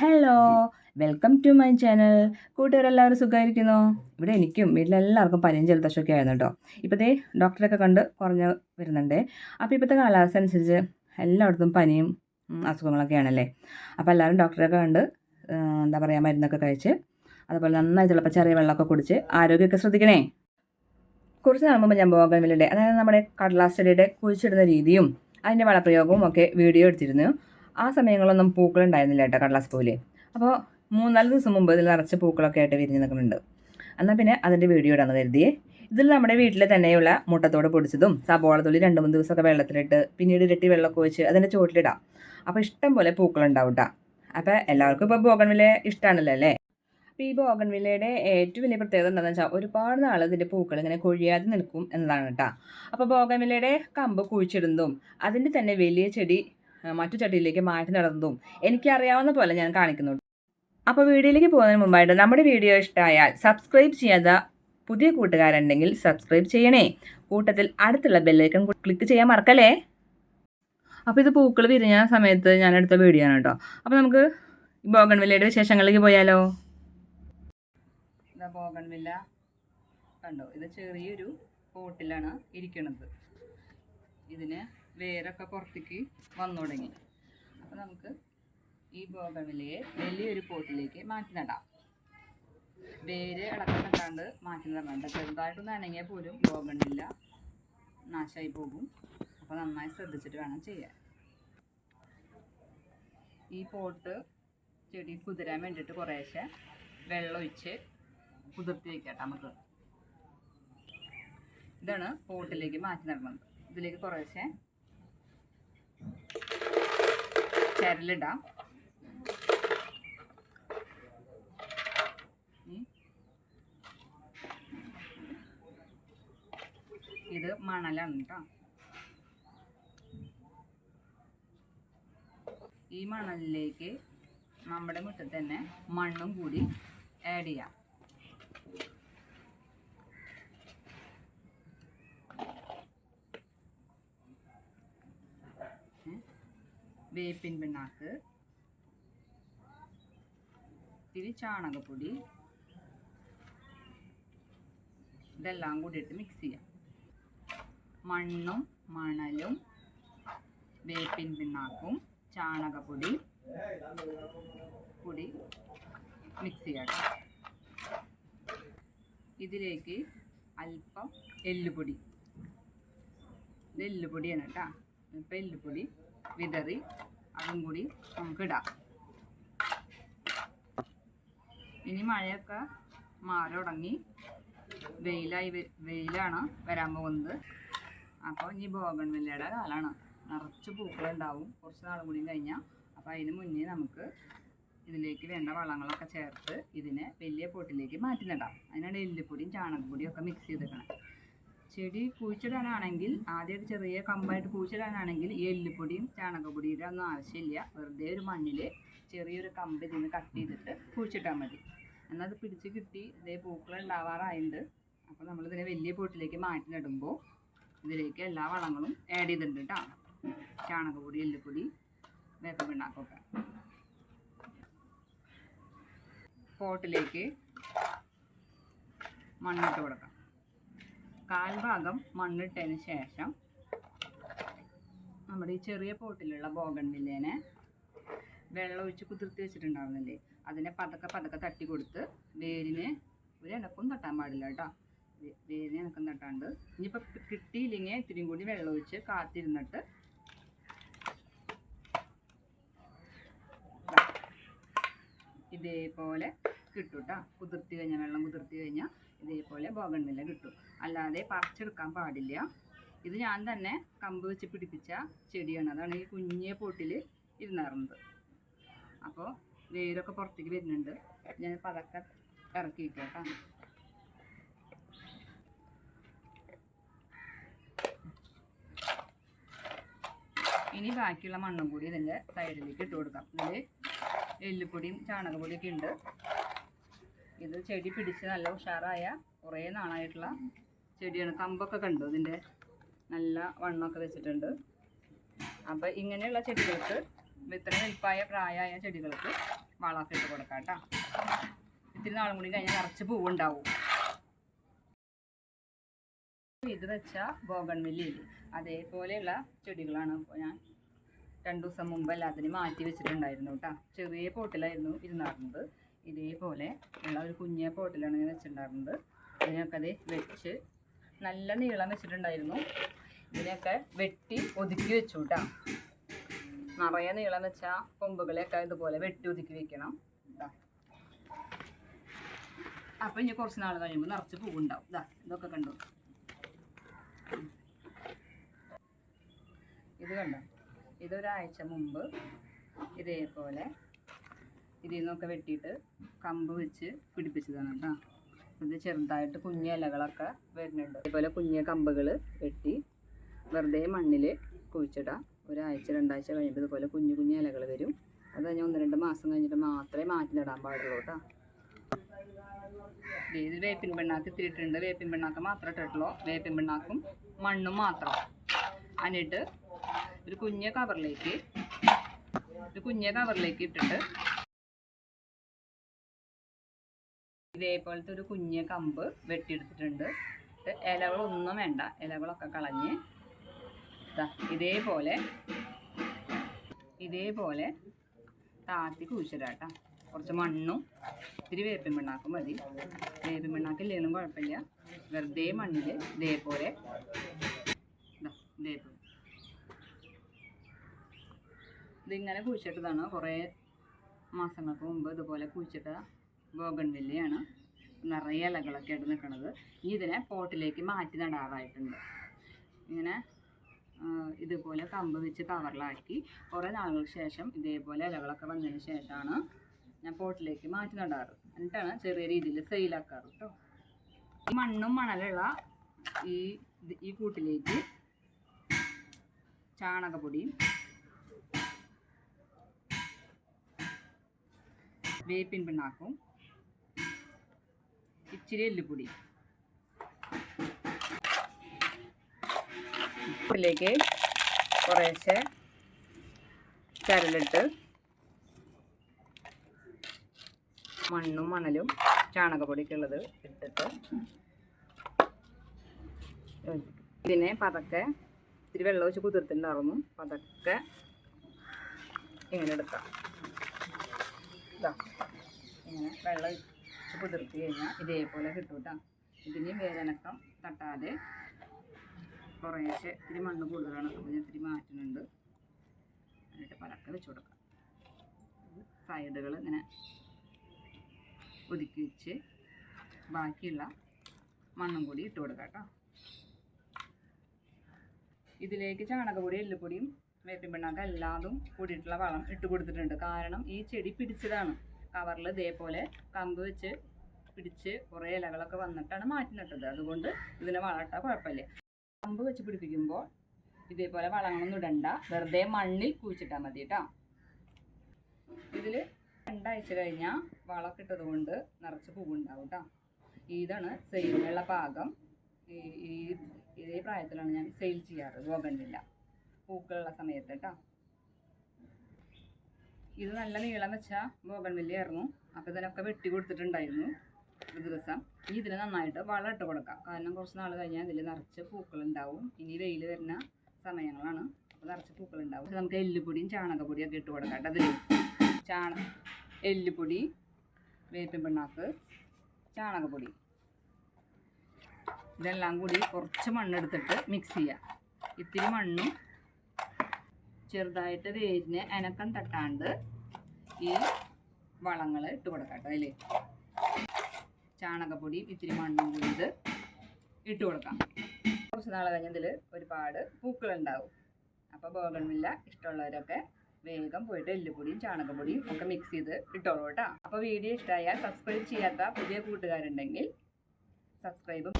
Hello welcome to my channel കൂട്ടുകാരെല്ലാവരും സുഖമായിരിക്കുന്നു? ഇവിടെ എനിക്കും വീട്ടിലെല്ലാവർക്കും പനിയും ജലദോഷമൊക്കെ ആയിരുന്നു കേട്ടോ ഇപ്പോഴത്തെ ദേ ഡോക്ടറൊക്കെ കണ്ട് കുറഞ്ഞ് വരുന്നുണ്ട്. അപ്പോൾ ഇപ്പോഴത്തെ കാലാവസ്ഥ അനുസരിച്ച് എല്ലായിടത്തും പനിയും അസുഖങ്ങളൊക്കെയാണല്ലേ അസുഖങ്ങളൊക്കെ ആണല്ലേ? അപ്പോൾ എല്ലാവരും ഡോക്ടറൊക്കെ കണ്ട് എന്താ പറയുക മരുന്നൊക്കെ കഴിച്ച് അതുപോലെ നന്നായി തിളപ്പിച്ചറിയ വെള്ളമൊക്കെ കുടിച്ച് ആരോഗ്യമൊക്കെ ശ്രദ്ധിക്കണേ. കുറച്ച് നാൾ മുമ്പ് ഞാൻ ബോഗൻവില്ലയുടെ അതായത് നമ്മുടെ കടലാസ് ചെടിയുടെ കുഴിച്ചിടുന്ന രീതിയും അതിന്റെ വളപ്രയോഗവും ഒക്കെ വീഡിയോ എടുത്തിരുന്നു. ആ സമയങ്ങളൊന്നും പൂക്കളുണ്ടായിരുന്നില്ല കേട്ടോ കടലാസ് പൂവിൽ അപ്പോൾ മൂന്നാൽ ദിവസം മുമ്പ് ഇതിൽ നിറച്ച് പൂക്കളൊക്കെ ആയിട്ട് വിരിഞ്ഞ് നിൽക്കുന്നുണ്ട്. എന്നാൽ പിന്നെ അതിന്റെ വീഡിയോ ഇടാന്ന് കരുതിയേ. ഇതിൽ നമ്മുടെ വീട്ടിൽ തന്നെയുള്ള മുട്ടത്തോട് പൊടിച്ചതും സബോള രണ്ട് മൂന്ന് ദിവസമൊക്കെ വെള്ളത്തിലിട്ട് പിന്നീട് ഇരട്ടി വെള്ളമൊക്കെ ഒഴിച്ച് അതിന്റെ ചുവട്ടിലിടാം. അപ്പോൾ ഇഷ്ടം പോലെ പൂക്കളുണ്ടാവും കേട്ടോ. അപ്പോൾ എല്ലാവർക്കും ഇപ്പോൾ ബോഗൺവില ഇഷ്ടമാണല്ലോ അല്ലേ? അപ്പോൾ ഈ ബോഗൺവിലയുടെ ഏറ്റവും വലിയ പ്രത്യേകത എന്താണെന്ന് വെച്ചാൽ ഒരുപാട് നാൾ ഇതിന്റെ പൂക്കൾ ഇങ്ങനെ കൊഴിയാതെ നിൽക്കും എന്നതാണ് കേട്ടോ. അപ്പോൾ ബോഗൺവിലയുടെ കമ്പ് കുഴിച്ചിടുന്നതും അതിന്റെ തന്നെ വലിയ ചെടി മറ്റു ചട്ടിയിലേക്ക് മാറ്റി നടന്നതും എനിക്കറിയാവുന്ന പോലെ ഞാൻ കാണിക്കുന്നുണ്ട്. അപ്പോൾ വീഡിയോയിലേക്ക് പോകുന്നതിന് മുമ്പായിട്ട് നമ്മുടെ വീഡിയോ ഇഷ്ടമായാൽ സബ്സ്ക്രൈബ് ചെയ്യാത്ത പുതിയ കൂട്ടുകാരുണ്ടെങ്കിൽ സബ്സ്ക്രൈബ് ചെയ്യണേ. കൂട്ടത്തിൽ അടുത്തുള്ള ബെല്ലൈക്കൺ ക്ലിക്ക് ചെയ്യാൻ മറക്കല്ലേ? അപ്പോൾ ഇത് പൂക്കൾ വിരിഞ്ഞ സമയത്ത് ഞാൻ എടുത്ത വീഡിയോ ആണ് കേട്ടോ. അപ്പോൾ നമുക്ക് ബോഗൺവില്ലയുടെ വിശേഷങ്ങളിലേക്ക് പോയാലോ? ഇതാ ബോഗൺവില്ല. കണ്ടോ? ഇത് ചെറിയൊരു പോട്ടിലാണ് ഇരിക്കുന്നത് ഇതിന് വേരൊക്കെ പുറത്തേക്ക് വന്നു തുടങ്ങി. അപ്പോൾ നമുക്ക് ഈ ബോഗമിലയെ വലിയൊരു പോട്ടിലേക്ക് മാറ്റി നടാം. വേര് ഇളക്കം നട്ടാണ്ട് മാറ്റി നടണ്ട ചെറുതായിട്ടൊന്ന് അനങ്ങിയാൽ പോലും ബോഗണ്ടില്ല നാശമായി പോകും. അപ്പോൾ നന്നായി ശ്രദ്ധിച്ചിട്ട് വേണം ചെയ്യാൻ. ഈ പോട്ട് ചെടി കുതിരാൻ വേണ്ടിയിട്ട് കുറേശ്ശെ വെള്ളം ഒഴിച്ച് കുതിർത്തി വയ്ക്കട്ടെ നമുക്ക്. ഇതാണ് പോട്ടിലേക്ക് മാറ്റി നടന്നത്. ഇതിലേക്ക് കുറേശ്ശെ ചരലിടാം ഇത് മണലാണ് കേട്ടോ ഈ മണലിലേക്ക് നമ്മുടെ മുറ്റത്ത് തന്നെ മണ്ണും കൂടി ആഡ് ചെയ്യാം. വേപ്പിൻ പിണ്ണാക്ക് ഇത്തിരി ചാണകപ്പൊടി ഇതെല്ലാം കൂടിയിട്ട് മിക്സ് ചെയ്യാം. മണ്ണും മണലും വേപ്പിൻ പിണ്ണാക്കും ചാണകപ്പൊടി കൂടി മിക്സ് ചെയ്യാം ഇതിലേക്ക് അല്പം എല്ലുപൊടി. ഇത് എല്ലുപൊടിയാണ് കേട്ടോ ഇപ്പം എല്ലുപൊടി വിതറി. അതും കൂടി നമുക്ക് ഇടാം. ഇനി മഴയൊക്കെ മാറി തുടങ്ങി. വെയിലായി വെയിലാണ് വരാൻ പോകുന്നത്. അപ്പോൾ ഇനി ബോഗൺവില്ലയുടെ കാലമാണ് നിറച്ച് പൂക്കളുണ്ടാവും കുറച്ച് നാളും കൂടി കഴിഞ്ഞാൽ അപ്പോൾ അതിന് മുന്നേ നമുക്ക് ഇതിലേക്ക് വേണ്ട വളങ്ങളൊക്കെ ചേർത്ത് ഇതിനെ വലിയ പോട്ടിലേക്ക് മാറ്റി നടാം അതിനാണ് എല്ലുപൊടിയും ചാണകപ്പൊടിയും ഒക്കെ മിക്സ് ചെയ്തേക്കണം. ചെടി കുഴിച്ചിടാനാണെങ്കിൽ ആദ്യമായിട്ട് ചെറിയ കമ്പായിട്ട് കുഴിച്ചിടാനാണെങ്കിൽ ഈ എല്ലുപൊടിയും ചാണകപ്പൊടിയുടെ ഒന്നും ആവശ്യമില്ല. വെറുതെ ഒരു മണ്ണിൽ ചെറിയൊരു കമ്പ് ഇതിന് കട്ട് ചെയ്തിട്ട് കുഴിച്ചിട്ടാൽ മതി. എന്നാൽ അത് പിടിച്ച് കിട്ടി. ഇതേ പൂക്കൾ ഉണ്ടാവാറായിട്ടുണ്ട് അപ്പോൾ നമ്മളിതിനെ വലിയ പൊട്ടിലേക്ക് മാറ്റി നടുമ്പോൾ ഇതിലേക്ക് എല്ലാ വളങ്ങളും ആഡ് ചെയ്തിട്ടുണ്ട് കേട്ടോ ചാണകപ്പൊടി എല്ലുപൊടി വേപ്പ പിണ്ണാക്കൊക്കെ. പോട്ടിലേക്ക് മണ്ണിട്ട് കൊടുക്കാം. കാൽഭാഗം മണ്ണിട്ടതിന് ശേഷം നമ്മുടെ ഈ ചെറിയ പോട്ടിലുള്ള ബോഗൺവില്ലേനെ വെള്ളം ഒഴിച്ച് കുതിർത്തി വെച്ചിട്ടുണ്ടാവുന്നില്ലേ? അതിനെ പതക്കെ പതക്കെ തട്ടി കൊടുത്ത് വേരിന് ഒരു ഇണക്കും തട്ടാൻ പാടില്ല കേട്ടോ. വേരിന് ഇണക്കം തട്ടാണ്ട്. ഇനിയിപ്പോൾ കിട്ടിയില്ലെങ്കിൽ ഇത്തിരിയും കൂടി വെള്ളം ഒഴിച്ച് കാത്തിരുന്നിട്ട് ഇതേപോലെ കിട്ടും കേട്ടോ കുതിർത്തി കഴിഞ്ഞാൽ വെള്ളം കുതിർത്തി കഴിഞ്ഞാൽ ഇതേപോലെ ബോഗൺവില്ല കിട്ടും. അല്ലാതെ പറിച്ചെടുക്കാൻ പാടില്ല. ഇത് ഞാൻ തന്നെ കമ്പ് വെച്ച് പിടിപ്പിച്ച ചെടിയാണ്. അതാണ് ഈ കുഞ്ഞിയ പോട്ടിൽ ഇരുന്നാറുന്നത്. അപ്പോൾ വേരൊക്കെ പുറത്തേക്ക് വരുന്നുണ്ട്. ഞാൻ പതക്കെ ഇറക്കി വെക്കാം ഇനി ബാക്കിയുള്ള മണ്ണും കൂടി ഇതിന്റെ സൈഡിലേക്ക് ഇട്ട് കൊടുക്കാം. ഇതിൽ എല്ലുപൊടിയും ചാണകപ്പൊടിയൊക്കെ ഉണ്ട്. ഇത് ചെടി പിടിച്ച് നല്ല ഉഷാറായ കുറേ നാളായിട്ടുള്ള ചെടിയാണ്. കമ്പൊക്കെ കണ്ടു ഇതിന്റെ? നല്ല വണ്ണമൊക്കെ വെച്ചിട്ടുണ്ട്. അപ്പോൾ ഇങ്ങനെയുള്ള ചെടികൾക്ക് ഇത്ര വലിപ്പായ പ്രായമായ ചെടികൾക്ക് വളമൊക്കെ ഇട്ട് കൊടുക്കാം കേട്ടോ. ഇത്തിരി നാളും കൂടി കഴിഞ്ഞാൽ നിറച്ച് പൂവുണ്ടാവും. ഇത് വെച്ച ബോഗൺവില്ലില്ലേ അതേപോലെയുള്ള ചെടികളാണ് ഇപ്പോൾ ഞാൻ രണ്ടു ദിവസം മുമ്പ് എല്ലാത്തിനും മാറ്റി വെച്ചിട്ടുണ്ടായിരുന്നു കേട്ടോ. ചെറിയ പോട്ടിലായിരുന്നു ഇരുന്നായിരുന്നത് ഇതേപോലെ ഉള്ള ഒരു കുഞ്ഞ പോട്ടിലാണ് ഞാൻ വെച്ചിട്ടുണ്ടായിരുന്നത്. ഇതിനൊക്കെ അത് വെച്ച് നല്ല നീളം വെച്ചിട്ടുണ്ടായിരുന്നു. ഇതിനൊക്കെ വെട്ടി ഒതുക്കി വെച്ചു കേട്ടോ നിറയെ നീളം വെച്ചാൽ കൊമ്പുകളെയൊക്കെ ഇതുപോലെ വെട്ടി ഒതുക്കി വെക്കണം അപ്പം ഇനി കുറച്ച് നാൾ കഴിയുമ്പോൾ നിറച്ച് പൂവുണ്ടാവും. ഇതാ ഇതൊക്കെ കണ്ടു. ഇത് കണ്ടോ? ഇതൊരാഴ്ച മുമ്പ് ഇതേപോലെ ഇതിൽ നിന്നൊക്കെ വെട്ടിയിട്ട് കമ്പ് വെച്ച് പിടിപ്പിച്ചതാണ് കേട്ടോ. ഇത് ചെറുതായിട്ട് കുഞ്ഞ ഇലകളൊക്കെ വരുന്നുണ്ട്. അതേപോലെ കുഞ്ഞ കമ്പുകൾ വെട്ടി വെറുതെ മണ്ണിൽ കുഴിച്ചിടാം. ഒരാഴ്ച രണ്ടാഴ്ച കഴിയുമ്പോൾ ഇതുപോലെ കുഞ്ഞു കുഞ്ഞു ഇലകൾ വരും. അത് കഴിഞ്ഞാൽ ഒന്ന് രണ്ട് മാസം കഴിഞ്ഞിട്ട് മാത്രമേ മാറ്റി നടാൻ പാടുള്ളൂ കേട്ടോ. ഇത് വേപ്പിൻ പിണ്ണാക്ക് ഇത്തിരിട്ടുണ്ട് വേപ്പിൻ പിണ്ണാക്ക് മാത്രം ഇട്ടിട്ടുള്ളൂ. വേപ്പിൻ പിണ്ണാക്കും മണ്ണും മാത്രം. എന്നിട്ട് ഒരു കുഞ്ഞ കവറിലേക്ക് ഒരു കുഞ്ഞ കവറിലേക്ക് ഇട്ടിട്ട് ഇതേപോലത്തെ ഒരു കുഞ്ഞ കമ്പ് വെട്ടിയെടുത്തിട്ടുണ്ട്. ഇലകളൊന്നും വേണ്ട. ഇലകളൊക്കെ കളഞ്ഞ് ഇതേപോലെ ഇതേപോലെ താത്തി കുഴിച്ചിടാട്ടോ. കുറച്ച് മണ്ണും ഇത്തിരി വേപ്പിൻ പിണ്ണാക്കും മതി. വേപ്പിൻ പിണ്ണാക്കില്ലെങ്കിലും കുഴപ്പമില്ല. വെറുതെ ദാ ഇതേപോലെ. ഇതിങ്ങനെ കുഴിച്ചിട്ടതാണ്. കുറേ മാസങ്ങൾക്ക് മുമ്പ് ഇതുപോലെ കുഴിച്ചിട്ട ബോഗൺവില്ലയാണ് നിറയെ ഇലകളൊക്കെ ആയിട്ട് നിൽക്കുന്നത് ഇതിനെ പോട്ടിലേക്ക് മാറ്റി നടാറായിട്ടുണ്ട്. ഇങ്ങനെ ഇതുപോലെ കമ്പ് വെച്ച് കവറിലാക്കി കുറേ നാളുകൾക്ക് ശേഷം ഇതേപോലെ ഇലകളൊക്കെ വന്നതിന് ശേഷമാണ് ഞാൻ പോട്ടിലേക്ക് മാറ്റി നടാറ്. എന്നിട്ടാണ് ചെറിയ രീതിയിൽ സെയിലാക്കാറ് കേട്ടോ ഈ മണ്ണും മണലുള്ള ഈ ഈ കൂട്ടിലേക്ക് ചാണകപ്പൊടിയും വേപ്പിൻ പിണ്ണാക്കും ഇച്ചിരി എല്ലുപൊടി. ഉപ്പിലേക്ക് കുറേശ്ശെ ചരലിട്ട് മണ്ണും മണലും ചാണകപ്പൊടിക്കുള്ളത് ഇട്ടിട്ട് ഇതിനെ പതക്കെ ഇത്തിരി വെള്ളം ഒഴിച്ച് കുതിർത്തിട്ടുണ്ടായിരുന്നു. പതക്കെ ഇങ്ങനെ എടുക്കാം. ഇതാ ഇങ്ങനെ വെള്ളം ഒഴിച്ച് കുതിർത്തി കഴിഞ്ഞാൽ ഇതേപോലെ കിട്ടും കേട്ടോ ഇതിന് വേദനക്കം തട്ടാതെ കുറേശ്ശെ ഇത്തിരി മണ്ണ് കൂടുതലാണ്. അപ്പോൾ ഞാൻ ഇത്തിരി മാറ്റുന്നുണ്ട്. എന്നിട്ട് പലക്കെ വെച്ച് കൊടുക്കാം. സൈഡുകൾ ഇങ്ങനെ ഒതുക്കി വെച്ച് ബാക്കിയുള്ള മണ്ണും കൂടി ഇട്ട് കൊടുക്കാം കേട്ടോ. ഇതിലേക്ക് ചാണകപ്പൊടി എല്ലുപൊടിയും വേപ്പിൻ പിണ്ണാക്ക് എല്ലാതും കൂടിയിട്ടുള്ള വളം ഇട്ട് കൊടുത്തിട്ടുണ്ട്. കാരണം ഈ ചെടി പിടിച്ചതാണ്. കവറിൽ ഇതേപോലെ കമ്പ് വെച്ച് പിടിച്ച് കുറേ ഇലകളൊക്കെ വന്നിട്ടാണ് മാറ്റി നട്ടത് അതുകൊണ്ട് ഇതിനെ വളർത്താൻ കുഴപ്പമില്ല. കമ്പ് വെച്ച് പിടിപ്പിക്കുമ്പോൾ ഇതേപോലെ വളങ്ങളൊന്നും ഇടണ്ട. വെറുതെ മണ്ണിൽ കുഴിച്ചിട്ടാൽ മതി കേട്ടോ. ഇതിൽ രണ്ടാഴ്ച കഴിഞ്ഞാൽ വളമൊക്കെ ഇട്ടത് കൊണ്ട് നിറച്ച് പൂവുണ്ടാവും കേട്ടോ. ഇതാണ് സെയിലിനുള്ള പാകം. ഈ ഈ പ്രായത്തിലാണ് ഞാൻ സെയിൽ ചെയ്യാറ്. ബോഗൻവില്ല പൂക്കളുള്ള സമയത്ത് കേട്ടോ. ഇത് നല്ല നീളം വെച്ച വലിയായിരുന്നു അപ്പോൾ ഇതിനൊക്കെ വെട്ടി കൊടുത്തിട്ടുണ്ടായിരുന്നു ഒരു ദിവസം. ഇനി ഇതിന് നന്നായിട്ട് വളം ഇട്ട് കൊടുക്കാം. കാരണം കുറച്ച് നാൾ കഴിഞ്ഞാൽ ഇതിൽ നിറച്ച് പൂക്കളുണ്ടാവും. ഇനി വെയിൽ വരുന്ന സമയങ്ങളാണ് അപ്പോൾ നിറച്ച് പൂക്കളുണ്ടാവും. നമുക്ക് എല്ലുപൊടിയും ചാണകപ്പൊടിയും ഒക്കെ ഇട്ട് കൊടുക്കാം കേട്ടോ അതിൽ ചാണ എല്ലുപൊടി വേപ്പിൻ പിണ്ണാക്ക് ചാണകപ്പൊടി. ഇതെല്ലാം കൂടി കുറച്ച് മണ്ണെടുത്തിട്ട് മിക്സ് ചെയ്യുക ഇത്തിരി മണ്ണും ചെറുതായിട്ട് വേരിന് അനക്കം തട്ടാണ്ട് ഈ വളങ്ങൾ ഇട്ട് കൊടുക്കാം കേട്ടോ അതിൽ ചാണകപ്പൊടി ഇത്തിരി മണ്ണും കൂടി ഇട്ട് കൊടുക്കാം. കുറച്ച് നാൾ കഴിഞ്ഞതിൽ ഒരുപാട് പൂക്കളുണ്ടാവും. അപ്പോൾ ബോഗൺവില്ല ഇഷ്ടമുള്ളവരൊക്കെ വേഗം പോയിട്ട് എല്ലുപൊടിയും ചാണകപ്പൊടിയും ഒക്കെ മിക്സ് ചെയ്ത് ഇട്ടോളൂ കേട്ടോ. അപ്പോൾ വീഡിയോ ഇഷ്ടമായാൽ സബ്സ്ക്രൈബ് ചെയ്യാത്ത പുതിയ കൂട്ടുകാരുണ്ടെങ്കിൽ സബ്സ്ക്രൈബും